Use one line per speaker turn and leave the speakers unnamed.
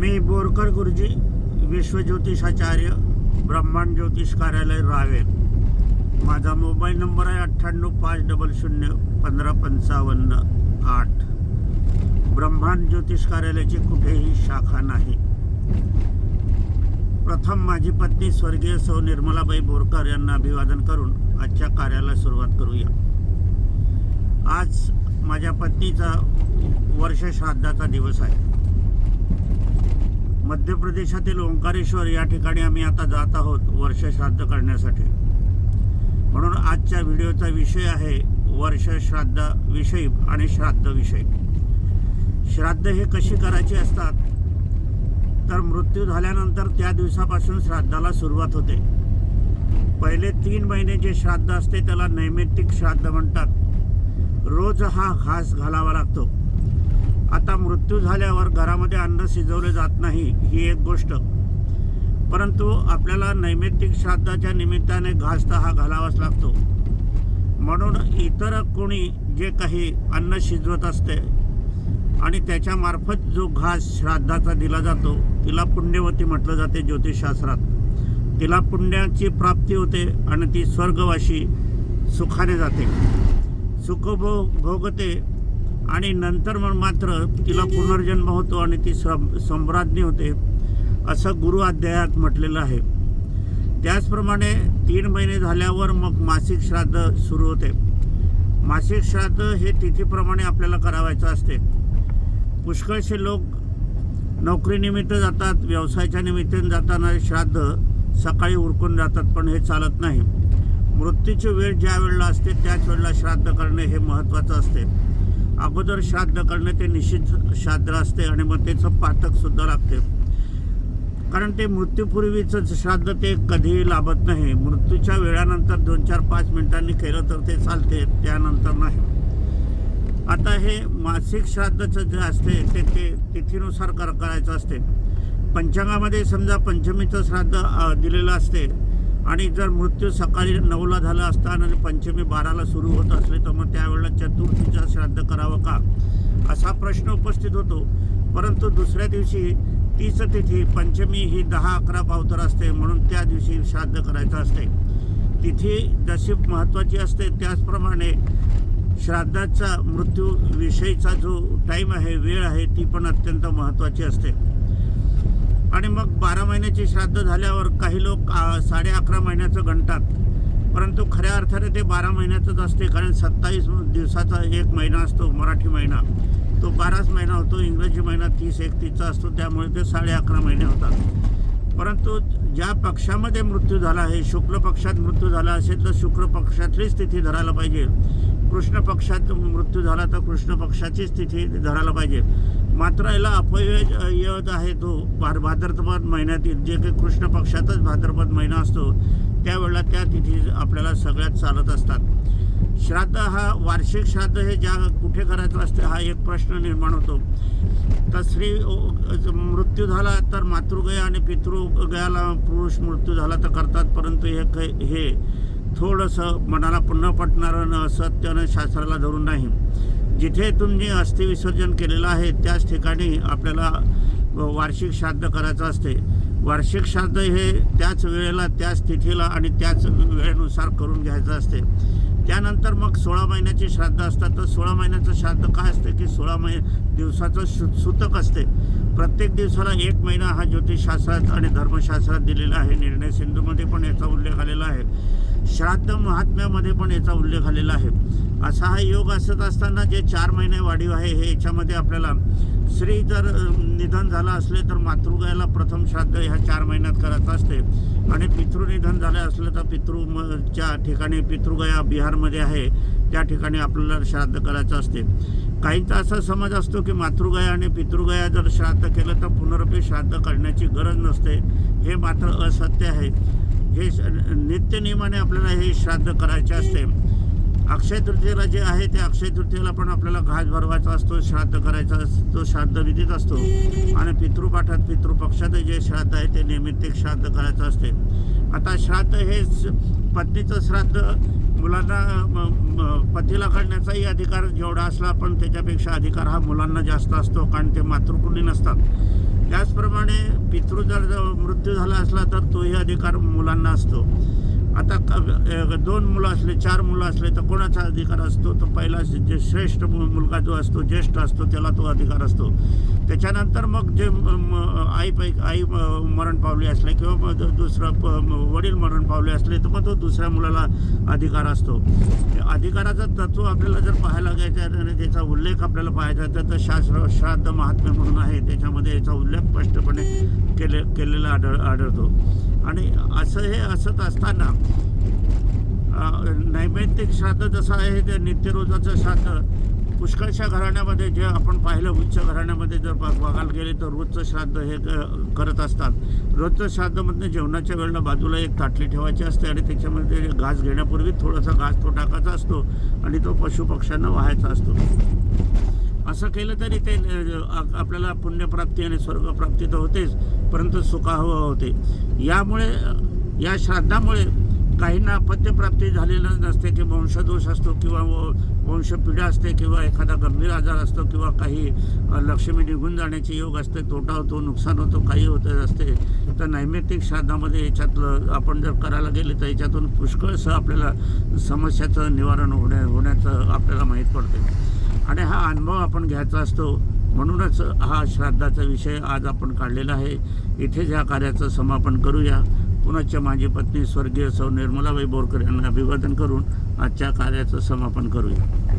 मी बोरकर गुरुजी विश्वज्योतिषाचार्य ब्रह्मांड ज्योतिष कार्यालय रावेर. माझा मोबाईल नंबर आहे अठ्ठ्याण्णव पाच डबल शून्य पंधरा पंचावन्न आठ. ब्रह्मांड ज्योतिष कार्यालयाची कुठेही शाखा नाही. प्रथम माझी पत्नी स्वर्गीय सौ निर्मलाबाई बोरकर यांना अभिवादन करून आजच्या कार्याला सुरुवात करूया. आज माझ्या पत्नीचा वर्ष श्राद्धाचा दिवस आहे. मध्य प्रदेशातील ओंकारेश्वर या ठिकाणी आम्ही आता जात आहोत वर्ष श्राद्ध करण्यासाठी. म्हणून आजच्या व्हिडिओचा विषय आहे वर्ष श्राद्धाविषयी आणि श्राद्ध विषय. श्राद्ध हे कशी करायची असतात? तर मृत्यू झाल्यानंतर त्या दिवसापासून श्राद्धाला सुरुवात होते. पहिले तीन महिने जे श्राद्ध असते त्याला नैमित्तिक श्राद्ध म्हणतात. रोज हा घास घालावा लागतो. आता मृत्यू झाल्यावर घरामध्ये अन्न शिजवले जात नाही ही एक गोष्ट. परंतु आपल्याला नैमित्तिक श्राद्धाच्या निमित्ताने घासता हा घालावाच लागतो. म्हणून इतर कोणी जे काही अन्न शिजवत असते आणि त्याच्यामार्फत जो घास श्राद्धाचा दिला जातो तिला पुण्यवती म्हटलं जाते ज्योतिषशास्त्रात. तिला पुण्याची प्राप्ती होते आणि ती स्वर्गवाशी सुखाने जाते. सुखभोग भोगते आणि नंतर मग मात्र तिला पुनर्जन्म होतो आणि ती सम सम्राज्ञी होते असं गुरु अध्यायात म्हटलेलं आहे. त्याचप्रमाणे तीन महिने झाल्यावर मग मासिक श्राद्ध सुरू होते. मासिक श्राद्ध हे तिथीप्रमाणे आपल्याला करावायचं असते. पुष्कळसे लोक नोकरीनिमित्त जातात व्यवसायाच्या निमित्ताने जाताना श्राद्ध सकाळी उरकून जातात पण हे चालत नाही. मृत्यूची वेळ ज्या वेळेला असते त्याच वेळेला श्राद्ध करणे हे महत्त्वाचं असते. अगोदर श्राद्ध करणे ते निश्चित श्राद्ध असते आणि मग त्याचं पातकसुद्धा लागते. कारण ते मृत्यूपूर्वीचं श्राद्ध ते कधीही लाभत नाही. मृत्यूच्या वेळानंतर दोन चार पाच मिनिटांनी केलं तर ते चालते त्यानंतर नाही. आता हे मासिक श्राद्धचं जे असते ते ते तिथीनुसार कर करायचं असते. पंचांगामध्ये समजा पंचमीचं श्राद्ध दिलेलं असते आणि जर मृत्यू सकाळी नऊला झाला असता आणि पंचमी बाराला सुरू होत असले तर मग त्यावेळेला चतुर्थीचा श्राद्ध करावं का? असा प्रश्न उपस्थित होतो. परंतु दुसऱ्या दिवशी तीच तिथी पंचमी ही दहा अकरा पावतर असते म्हणून त्या दिवशी श्राद्ध करायचं असते. तिथी जशी महत्त्वाची असते त्याचप्रमाणे श्राद्धाचा मृत्यू विषयीचा जो टाईम आहे वेळ आहे ती पण अत्यंत महत्त्वाची असते. आणि मग बारा महिन्याची श्राद्ध झाल्यावर काही लोक साडे अकरा महिन्याचं गणतात. परंतु खऱ्या अर्थाने ते बारा महिन्याचंच असते कारण सत्तावीस दिवसाचा एक महिना असतो मराठी महिना. तो बाराच महिना होतो इंग्रजी महिना तीस एकतीसचा असतो त्यामुळे ते साडे अकरा महिने होतात. परंतु ज्या पक्षामध्ये मृत्यू झाला आहे शुक्ल पक्षात मृत्यू झाला असेल तर शुक्ल पक्षातलीच तिथी धरायला पाहिजे. कृष्ण पक्षात मृत्यू झाला तर कृष्ण पक्षाचीच तिथी धरायला पाहिजे. मात्र याला अपव्यय येत आहे तो. भार भाद्रपद महिन्यातील जे काही कृष्ण पक्षातच भाद्रपद महिना असतो त्यावेळेला त्या तिथी आपल्याला सगळ्यात चालत असतात. श्राद्ध हा वार्षिक श्राद्ध हे ज्या कुठे करायचं असते हा एक प्रश्न निर्माण होतो. तर स्त्री मृत्यू झाला तर मातृगया आणि पितृगयाला पुरुष मृत्यू झाला तर करतात. परंतु हे कै- हे थोडंसं मनाला पुन्हा पटणारं न सत्यानं शास्त्राला धरून नाही. जिथे तुम्ही अस्थि विसर्जन केलेलं आहे त्याच ठिकाणी आपल्याला वार्षिक श्राद्ध करायचं असते. वार्षिक श्राद्ध हे त्याच वेळेला त्याच तिथीला आणि त्याच वेळेनुसार करून घ्यायचं असते. त्यानंतर मग सोळा महिन्याची श्राद्ध असतात. तर सोळा महिन्याचं श्राद्ध काय असते की सोळा महिने दिवसाचं सु सुतक असते. प्रत्येक दिवसाला एक महिना हा ज्योतिषशास्त्रात आणि धर्मशास्त्रात दिलेला आहे. निर्णय सिंधूमध्ये पण याचा उल्लेख आलेला आहे. श्राद्ध महात्म्यामध्ये पण याचा उल्लेख आलेला आहे. असा हा योग असत असताना जे चार महिने वाढीव आहे हे याच्यामध्ये आपल्याला स्त्री जर निधन झालं असले तर मातृगयाला प्रथम श्राद्ध ह्या चार महिन्यात करायचं असते. आणि पितृनिधन झालं असलं तर पितृ ठिकाणी पितृगया बिहारमध्ये आहे. त्या ठिकाणी आपल्याला श्राद्ध करायचं असते. काहींचा असा समज असतो की मातृगया आणि पितृगया जर श्राद्ध केलं तर पुनरपी श्राद्ध करण्याची गरज नसते. हे मात्र असत्य आहे. हे नित्यनियमाने आपल्याला हे श्राद्ध करायचे असते. अक्षय तृतीयेला जे आहे ते अक्षय तृतीयेला पण आपल्याला घास भरवायचा असतो श्राद्ध करायचा असतो श्राद्ध विधीत असतो. आणि पितृपाठात पितृपक्षात जे श्राद्ध आहे ते निमित्तिक श्राद्ध करायचं असते. आता श्राद्ध हे पत्नीचं श्राद्ध मुलांना पतीला करण्याचाही अधिकार जेवढा असला पण त्याच्यापेक्षा अधिकार हा मुलांना जास्त असतो कारण ते मातृकुली नसतात. त्याचप्रमाणे पितृ जर जर मृत्यू झाला असला तर तोही अधिकार मुलांना असतो. आता क- दोन मुलं असले चार मुलं असले तर कोणाचा अधिकार असतो? तर पहिला जे श्रेष्ठ मु- मुलगा जो असतो ज्येष्ठ असतो त्याला तो अधिकार असतो. त्याच्यानंतर मग जे म- आई पै आई मरण पावले असले किंवा दुसरं प- वडील मरण पावले असले तर मग तो दुसऱ्या मुलाला अधिकार असतो. अधिकाराचा तत्व आपल्याला जर पाहायला घ्यायचं आणि त्याचा उल्लेख आपल्याला पाहायचा तर शास्त्र श्राद्ध महात्म्य म्हणून आहे. त्याच्यामध्ये याचा उल्लेख स्पष्टपणे केले केलेला आढळ आढळतो. आणि असं हे असत असताना नैमित्तिक श्राद्ध जसं आहे ते नित्यरोजाचं श्राद्ध पुष्कळशा घराण्यामध्ये जे आपण पाहिलं उच्च घराण्यामध्ये जर बघ- बघायला गेले तर रोजचं श्राद्ध हे क- करत असतात. रोजचं श्राद्धमधनं जेवणाच्या वेळेला बाजूला एक ताटली ठेवायची असते आणि त्याच्यामध्ये घास घेण्यापूर्वी थोडासा घास तो टाकायचा असतो आणि तो पशुपक्ष्यांना व्हायचा असतो. असं केलं तरी ते आपल्याला पुण्यप्राप्ती आणि स्वर्गप्राप्ती तर होतेच परंतु सुखाहवा होते. यामुळे या श्राद्धामुळे काहींना अपत्यप्राप्ती झालेलं नसते की वंशदोष असतो किंवा व- वंशपिढा असते किंवा एखादा गंभीर आजार असतो किंवा काही लक्ष्मी निघून जाण्याचे योग असते तोटा होतो नुकसान होतो काही होत असते तर नैमित्तिक श्राद्धामध्ये याच्यातलं आपण जर करायला गेले तर याच्यातून पुष्कळसं आपल्याला समस्याचं निवारण होण्या होण्याचं आपल्याला माहीत पडते. आणि हा अनुभव आपण घ्यायचा असतो. म्हणूनच हा श्राद्धाचा विषय आज आपण काढलेला आहे. इथेच या कार्याचं समापन करूया. पुनश्च माझी पत्नी स्वर्गीय सौ निर्मलाबाई बोरकर यांना अभिवादन करून आजच्या कार्याचं समापन करूया.